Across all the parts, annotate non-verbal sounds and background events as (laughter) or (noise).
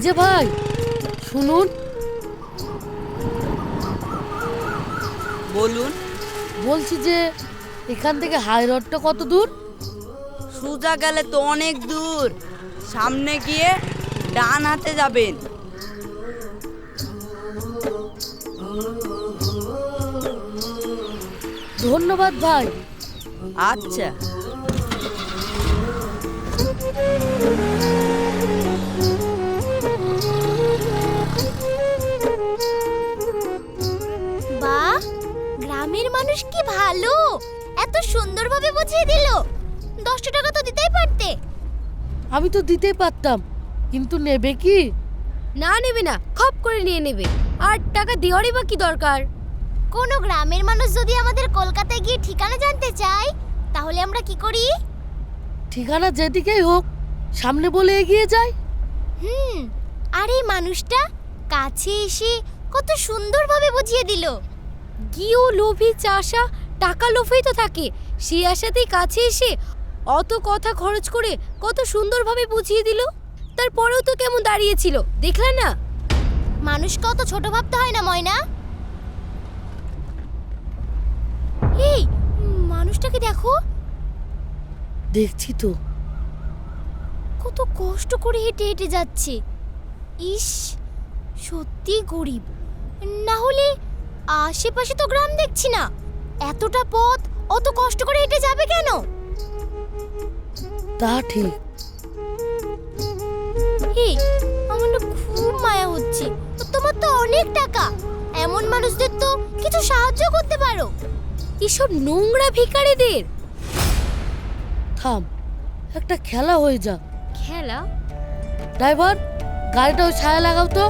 যে ভাই শুনুন। বলুন। বলছি যে এখান থেকে হাই রোডটা কত দূর? সোজা গেলে তো অনেক দূর। সামনে গিয়ে ডান হাতে যাবেন। ধন্যবাদ ভাই। আচ্ছা। মানুষ কি ভালো? এত সুন্দরভাবে বুঝিয়ে দিল। দশটা টাকা তো দিতেই পারতে। আমি তো দিতেই পারতাম কিন্তু নেবে কি? না নেবে না খপ করে নিয়ে নেবে। আর টাকা দেওয়ারই বা কি দরকার? কোনো গ্রামের মানুষ যদি আমাদের কলকাতায় গিয়ে ঠিকানা জানতে চায় তাহলে আমরা কি করি? ঠিকানা যেদিকেই হোক সামনে বলে এগিয়ে যায় হুম আর এই মানুষটা কাছে এসে কত সুন্দরভাবে বুঝিয়ে দিল। গিয়েও লোভী চাষা টাকা লোভেই তো থাকে। সে আশাতেই কাছে এসে অত কথা খরচ করে কত সুন্দরভাবে বুঝিয়ে দিল। তারপরেও তো কেমন দাঁড়িয়েছিল দেখলে না? মানুষকে অত ছোট ভাবতে হয় না ময়না। এই মানুষটাকে দেখো। দেখছি তো। কত কষ্ট করে হেঁটে হেঁটে যাচ্ছে। ইস সত্যি গরিব। না হলে আশেপাশে তো গ্রাম দেখছি না। এতটা পথ অত কষ্ট করে হেঁটে যাবে কেন? তা ঠিক। এই আমার না খুব মায়া হচ্ছে। তোমার তো অনেক টাকা। এমন মানুষদের তো কিছু সাহায্য করতে পারো। এসব নোংরা ভিখারিদের। থাম একটা খেলা হয়ে যা খেলা? ড্রাইভার গাড়িটা ওই ছায়া লাগাও তো।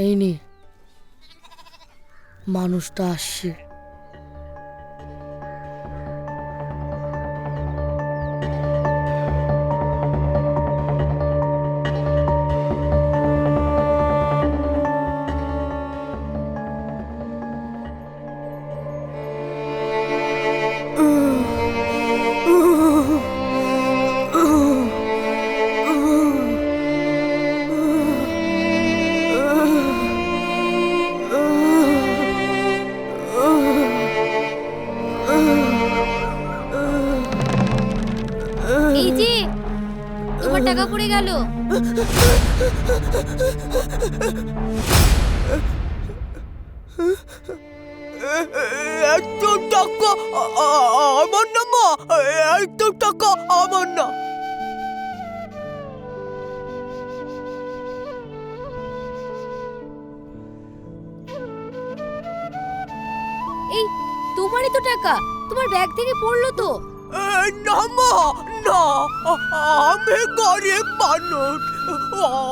এই নে। মানুষটা আসছে। গেল এত টাকা আ- আ- আমার না মা এত টাকা আমার না। এই তোমারই তো টাকা তোমার ব্যাগ থেকে পড়ল তো। না মা না আমি গরিব মানুষ।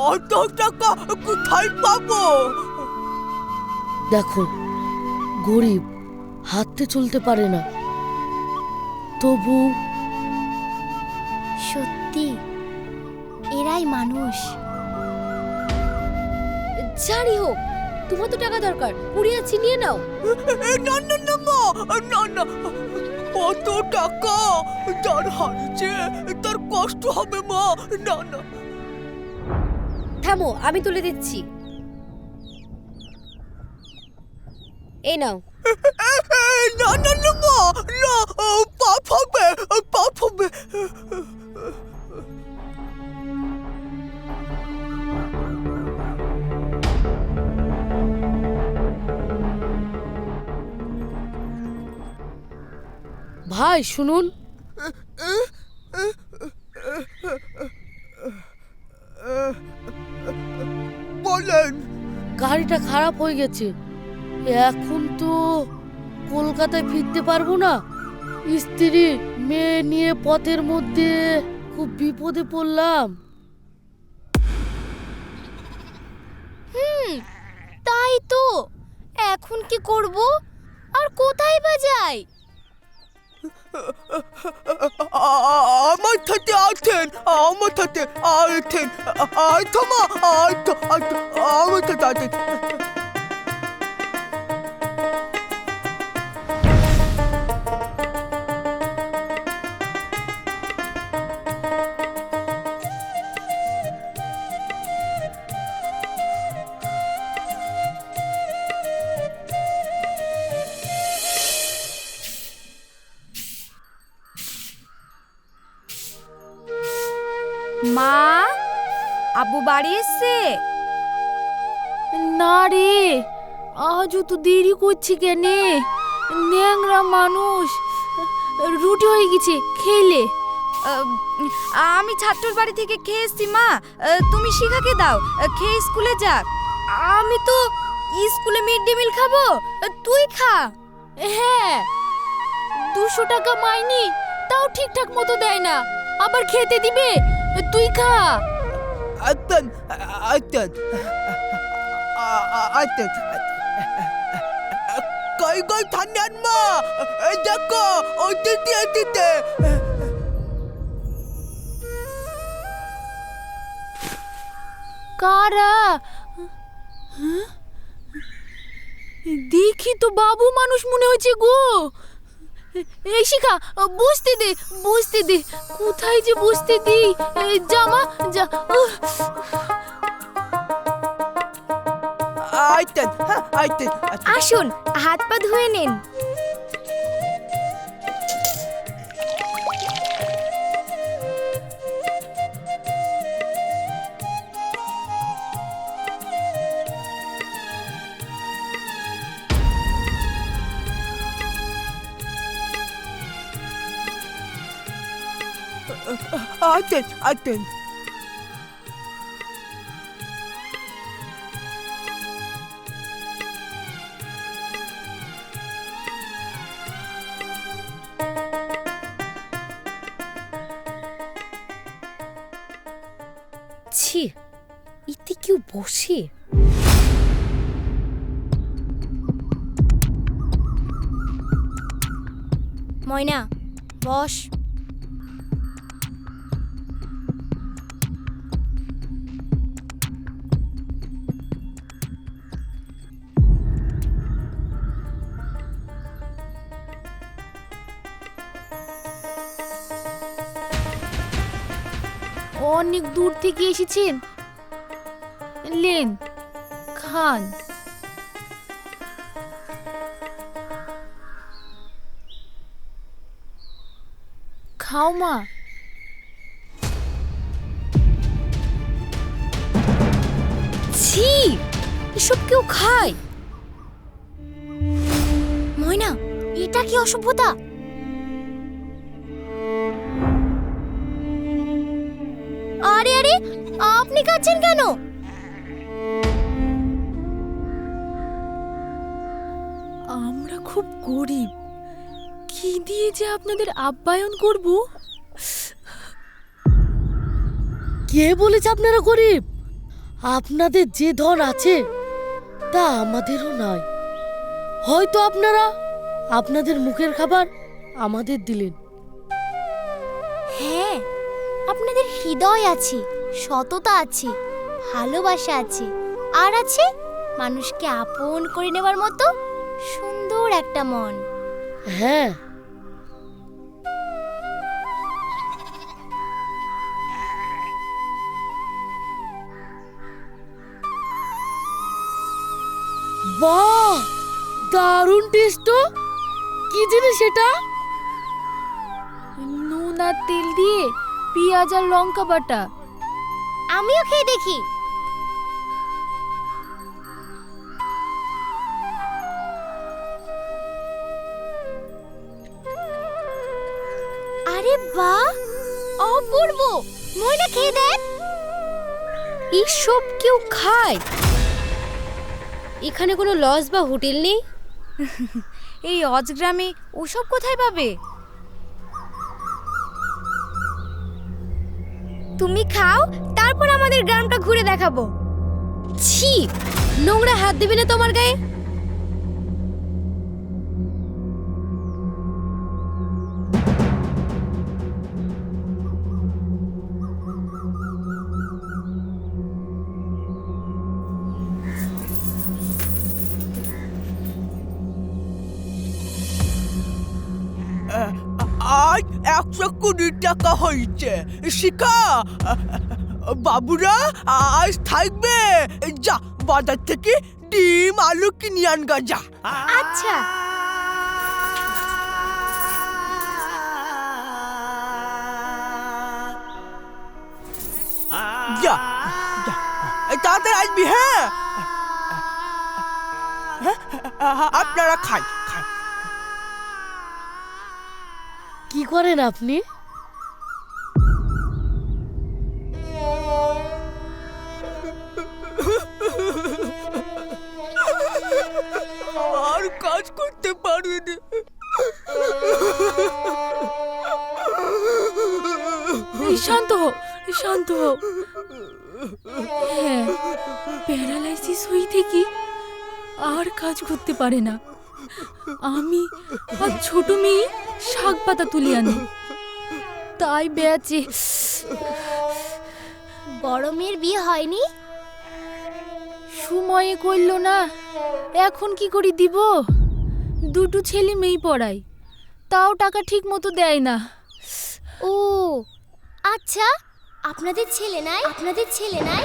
অত টাকা কোথায় পাবো? দেখো গরিব হাঁটতে চলতে পারে না। তবু সত্যি এরাই মানুষ। যারই হোক তোমার তো টাকা দরকার পুড়িয়ে ছিনিয়ে নাও। এ, না না না না না। অত টাকা যার হারিয়েছে তার কষ্ট হবে মা। না না। থামো আমি তুলে দিচ্ছি। এই নাও। না না না মা না পাপ হবে পাপ হবে। ভাই শুনুন। বলেন। গাড়িটা খারাপ হয়ে গেছে। এখন তো কলকাতায় ফিরতে পারব না। স্ত্রী মেয়ে নিয়ে পথের মধ্যে খুব বিপদে পড়লাম। হুম তাই তো। এখন কি করব? আর কোথায় বা যাই? আমার সাথে আছেন আমার সাথে আছেন। আচ্ছা মা আচ্ছা আচ্ছা আমার সাথে আছেন। আজও তো দেরি করছি কেনে? ন্যাংরা মানুষ। রুটি হয়ে গেছে খেলে আমি ছাত্রর বাড়ি থেকে খেয়ে এসছি মা। তুমি শিখাকে দাও। খেয়ে স্কুলে যাক আমি তো স্কুলে মিড ডে মিল খাব। তুই খা। হ্যাঁ। দুশো টাকা মাইনি তাও ঠিকঠাক মতো দেয় না। আবার খেতে দিবে? তুই খা। আছেন আছেন আছেন কই কই থানান মা এই দেখো, অতিথি অতিথি কারা? হ্যাঁ? দেখি তো, বাবু মানুষ মনে হচ্ছে গো। এই শিখা, বুঝতে দে বুঝতে দে। কোথায় যে বুঝতে দি জামা, যা উহ, আছেন আছেন আসুন হাত পা ধুয়ে নিন। আছেন আছেন ছি ইতি কেউ বসে? ময়না বস। অনেক দূর থেকে এসেছেন। লেন, খান। খাও মা। ছি, এসব কেউ খায়। ময়না, এটা কি অসভ্যতা? আরে আরে আপনি খাচ্ছেন কেন? আমরা খুব গরিব। কি দিয়ে যে আপনাদের আপ্যায়ন করব? কে বলেছে আপনারা গরিব? আপনাদের যে ধন আছে তা আমাদেরও নাই হয়তো আপনারা আপনাদের মুখের খাবার আমাদের দিলেন। আপনাদের হৃদয় আছে সততা আছে ভালোবাসা আছে আর আছে মানুষকে আপন করে নেবার মতো সুন্দর একটা মন। হ্যাঁ। বাহ! দারুণ টেস্ট তো! কি জিনিস এটা? নুন আর তেল দিয়ে পেঁয়াজ আর লঙ্কা বাটা। আমিও খেয়ে দেখি। আরে বাহ অপূর্ব। ময়না খেয়ে দেখ। এসব কেউ খায়? এখানে কোনো লজ বা হোটেল নেই? (laughs) এই অজগ্রামে ওসব কোথায় পাবে? তুমি খাও তারপর আমাদের গ্রামটা ঘুরে দেখাবো। ছি নোংরা হাত দেবে না তোমার গায়ে? একশো কুড়ি টাকা হয়েছে শিখা বাবুরা আজ থাকবে যা বাজার থেকে ডিম আলু কিনে আনগা যা আচ্ছা যা তাড়াতাড়ি আসবি হ্যাঁ হ্যাঁ, আপনারা খান কি করেন আপনি? আর কাজ করতে পারবি না এই শান্ত হও শান্ত হও হ্যাঁ প্যারালাইসিস হই থেকে আর কাজ করতে পারে না। আমি আর ছোট মেয়ে শাক পাতা তুলি আনি। তাই বেচে বড় মেয়ের বিয়ে হয়নি? সময়ে করল না। এখন কি করি দিব? দুটো ছেলে মেয়ে পড়াই তাও টাকা ঠিক মতো দেয় না। ও আচ্ছা আপনাদের ছেলে নাই? আপনাদের ছেলে নাই?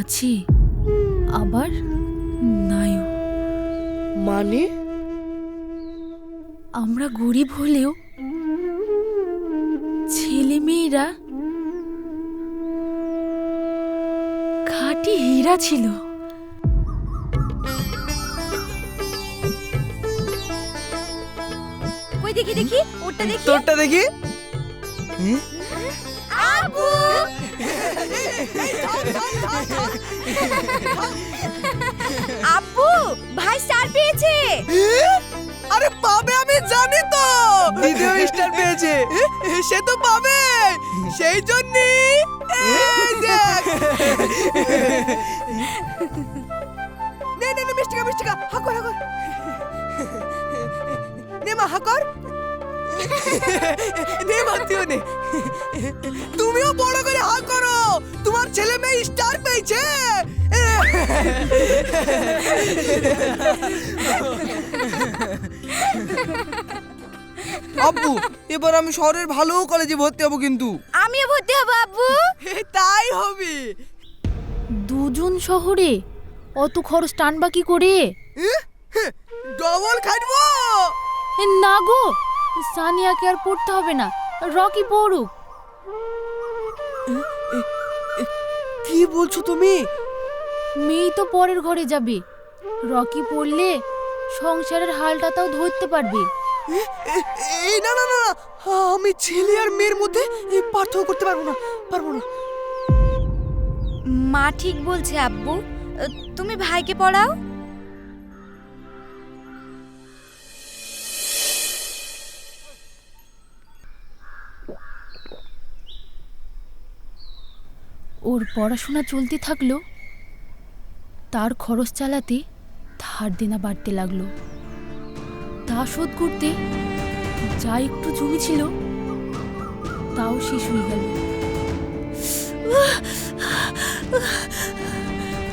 আছে আবার নাইও। মানে? আমরা গরিব হলেও ছেলে মেয়েরা খাঁটি হীরা ছিল। কই দেখি দেখি ওটা দেখি। তোরটা দেখি? আব্বু ভাই স্টার পেয়েছে। আরে পাবে আমি জানি তো। দ্বিতীয় স্টার পেয়েছে। সে তো পাবে। সেই জন্য নে নে নে মিষ্টিকা মিষ্টিকা। হাকর হাকর। নে মা হাকর। নে মা তুইও নে। তুমিও বড় করে হা করো। তোমার ছেলে মেয়ে স্টার পেয়েছে। আব্বু এবার আমি শহরের ভালো কলেজে ভর্তি হব কিন্তু। আমিও ভর্তি হব আব্বু। তাই হবে। দুজন শহরে অত খরচ টানবা কি করে? ডবল খাটবো। না গো সানিয়াকে আর পড়তে হবে না। রকি পড়ুক। কি বলছো তুমি? মেয়ে তো পরের ঘরে যাবে। রকি পড়লে সংসারের হালটা তাও ধরতে পারবে। এই না না না আমি ছেলে আর মেয়ের মধ্যে পার্থক্য করতে পারব না পারব না। মা ঠিক বলছে আব্বু। তুমি ভাইকে পড়াও। ওর পড়াশোনা চলতে থাকল তার খরচ চালাতে ধার দেনা বাড়তে লাগল। তা শোধ করতে যা একটু জমি ছিল তাও শেষ হয়ে গেল।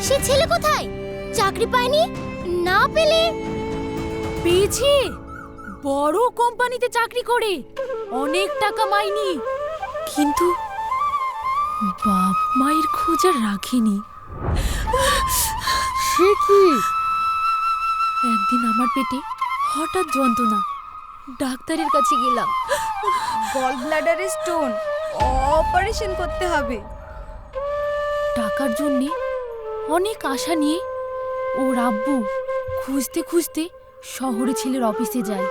সে ছেলে কোথায়? চাকরি পায়নি? না পেলে? পেয়েছে। বড় কোম্পানিতে চাকরি করে। অনেক টাকা মাইনি কিন্তু বাপ মায়ের খোঁজ আর রাখেনি। সে কি? একদিন আমার পেটে হঠাৎ যন্ত্রণা। ডাক্তারের কাছে গেলাম। গল ব্লাডারে স্টোন অপারেশন করতে হবে। টাকার জন্যে অনেক আশা নিয়ে ওর আব্বু খুঁজতে খুঁজতে শহরে ছেলের অফিসে যায়।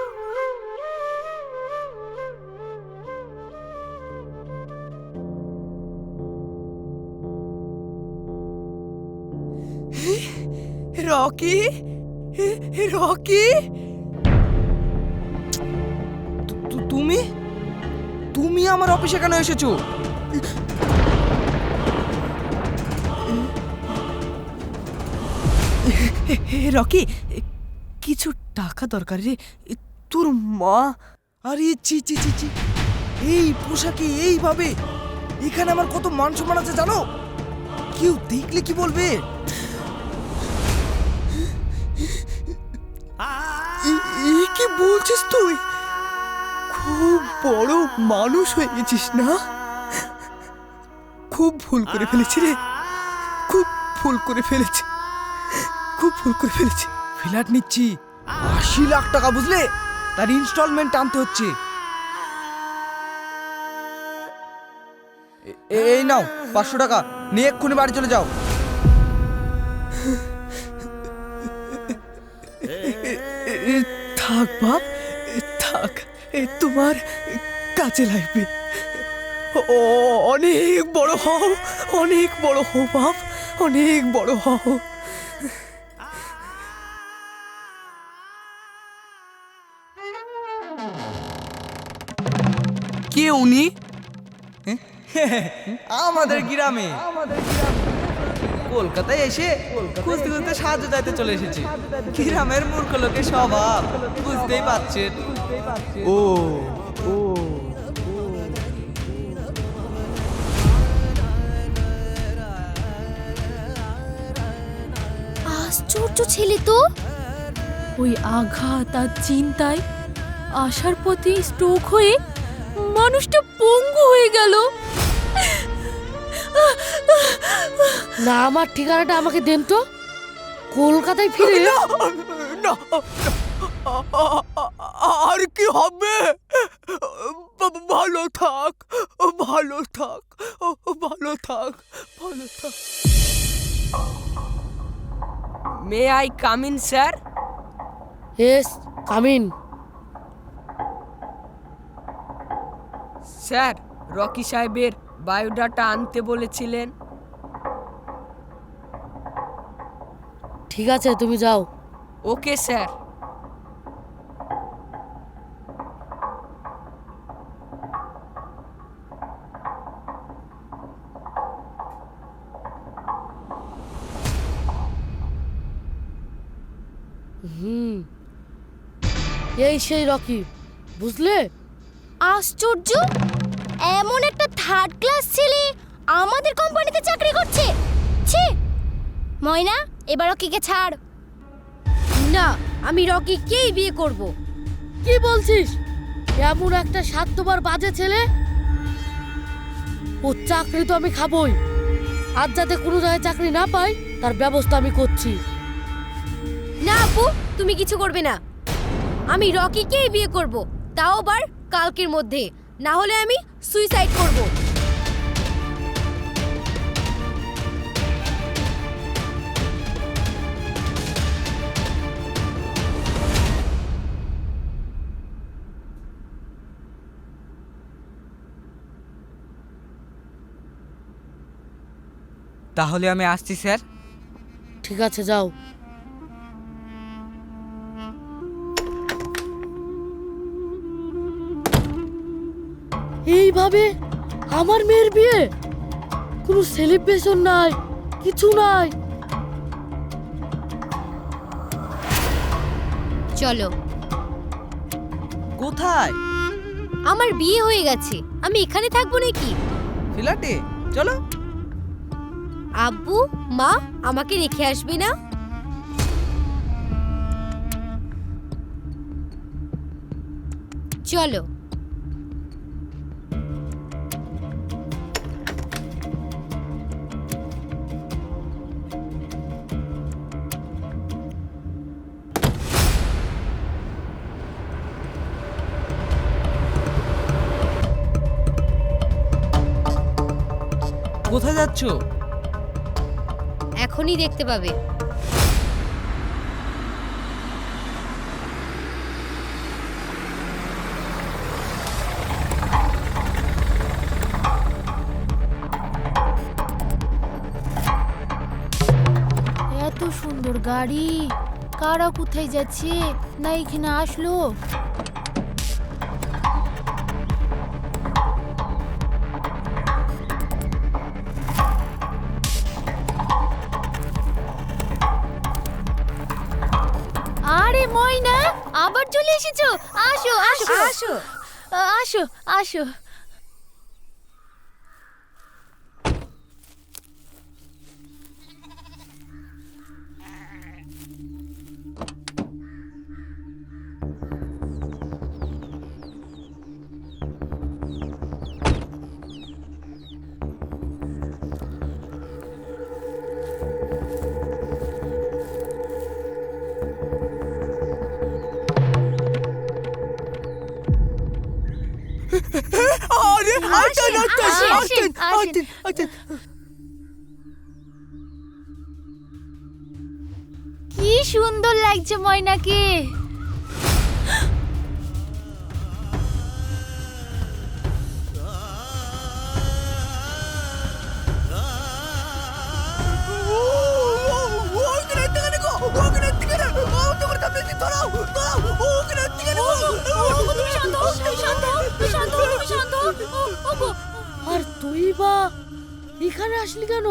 রকি? রকি? তুমি? তুমি আমার অফিসে কেন এসেছ? রকি, কিছু টাকা দরকার রে। তোর মা? আরে চি চি চি চি এই পোশাকে এইভাবে। এখানে আমার কত মান সম্মান আছে জানো? কেউ দেখলে কি বলবে? কি বলছিস তুই? খুব বড় মানুষ হয়ে গেছিস না? খুব ভুল করে ফেলেছি রে। খুব ভুল করে ফেলেছি। খুব ভুল করে ফেলেছি। ফ্ল্যাট নিচ্ছি। আশি লাখ টাকা বুঝলে? তার ইনস্টলমেন্ট আনতে হচ্ছে। এই নাও, পাঁচশো টাকা। নিয়ে এক্ষুনি বাড়ি চলে যাও। থাক বাপ। এ, থাক এ, তোমার কাজে লাগবে। ও অনেক বড় হও অনেক বড় হও বাপ অনেক বড় হও। কে উনি? আমাদের গ্রামে। কলকাতায় এসে খুঁজতে খুঁজতে সাহায্য দাইতে চলে এসেছি। গ্রামের মূর্খ লোকের স্বভাব। বুঝতেই পারছেন। ও ও। আশ্চর্য ছেলে তো। ওই আঘাত আর চিন্তায় আসার পথে স্ট্রোক হয়ে মানুষটা পঙ্গু হয়ে গেল। না আমার ঠিকানাটা আমাকে দেন তো। কলকাতায় ফিরে না আর কি হবে? ভালো থাক ভালো থাক ভালো থাক ভালো থাক। May I come in sir yes come in sir Rocky সাহেবের বায়োডাটা আনতে বলেছিলেন। ঠিক আছে তুমি যাও। Okay sir. হুম। এই সেই রকি বুঝলে? আশ্চর্য! এমন একটা থার্ড ক্লাস ছেলে আমাদের কোম্পানিতে চাকরি করছে। ছি! ময়না এবার ওকে ছাড়। না আমি রকিকেই বিয়ে করব। কি বলছিস? এমন একটা স্বার্থবার বাজে ছেলে? ও চাকরি তো আমি খাবই। আর যাতে কোনো জায়গায় চাকরি না পাই তার ব্যবস্থা আমি করছি। না আপু তুমি কিছু করবে না। আমি রকিকেই বিয়ে করব তাও আবার কালকের মধ্যে। না হলে আমি সুইসাইড করব। তাহলে আমি আসছি স্যার। ঠিক আছে যাও। এইভাবে আমার মেয়ের বিয়ে? কোনো সেলিব্রেশন নাই কিছু নাই। চলো। কোথায়? আমার বিয়ে হয়ে গেছে আমি এখানে থাকব নাকি? ফ্ল্যাটে চলো। আব্বু মা আমাকে রেখে আসবে না? চলো। কোথায় যাচ্ছ? এখনই দেখতে পাবে। এত সুন্দর গাড়ি। কারা কোথায় যাচ্ছে? না এখানে আসলো? আসো। আসো আসো। আসেন, আসেন, আসেন। কি সুন্দর লাগছে ময়নাকে তুই বা এখানে আসলি কেন?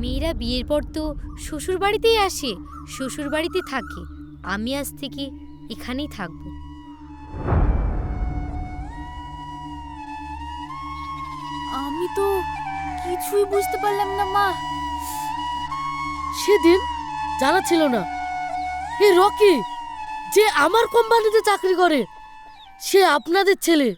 মেয়েরা বিয়ের পর তো শ্বশুর বাড়িতেই আসে শ্বশুর বাড়িতে থাকে। আমি আজ থেকে এখানেই থাকব। আমি তো কিছুই বুঝতে পারলাম না মা। সেদিন জানা ছিল না এ রকি যে আমার কোম্পানিতে চাকরি করে সে আপনাদের ছেলে।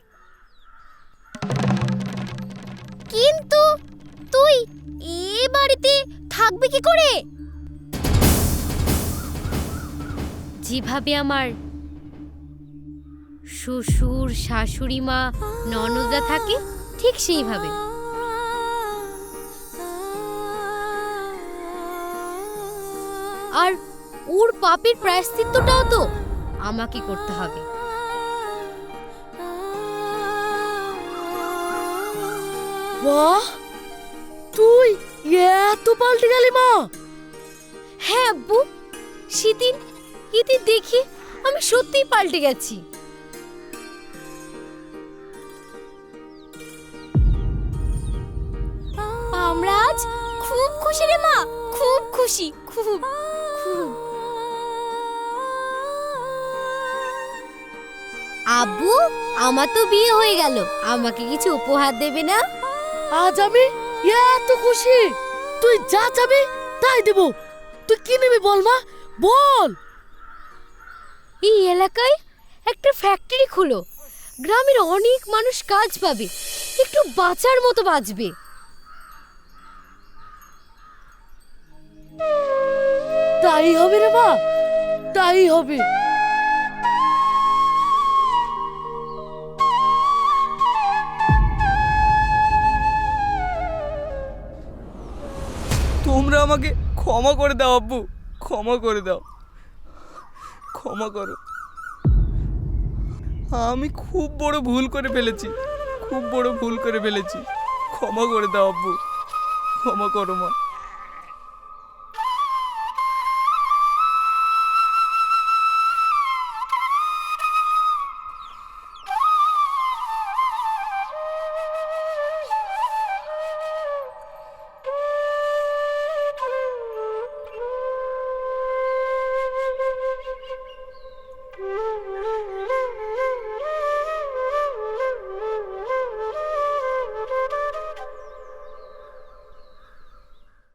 বাড়িতে? থাকবে কি করে? যেভাবে আমার শ্বশুর শাশুড়ি মা ননদরা থাকে ঠিক সেইভাবে। আর ওর পাপের প্রায়শ্চিত্তটাও তো আমাকে করতে হবে। বাহ! তুই এত পাল্টে গেলি মা। হ্যাঁ আব্বু সেদিন এতে দেখে আমি সত্যিই পাল্টে গেছি। আমরা আজ খুব খুশি রে মা খুব খুশি খুব খুব। আব্বু আমার তো বিয়ে হয়ে গেল আমাকে কিছু উপহার দেবে না? আজ আমি এত খুশি। তুই যা চাবি তাই দেব। তুই কি নিবি বল মা? বল। এই এলাকায় একটা ফ্যাক্টরি খুলো। গ্রামের অনেক মানুষ কাজ পাবে। একটু বাঁচার মতো বাঁচবে। তাই হবে রে মা তাই হবে। তোমরা আমাকে ক্ষমা করে দাও, আব্বু। ক্ষমা করে দাও। ক্ষমা করো। আমি খুব বড় ভুল করে ফেলেছি। খুব বড় ভুল করে ফেলেছি। ক্ষমা করে দাও, আব্বু। ক্ষমা করো, মা।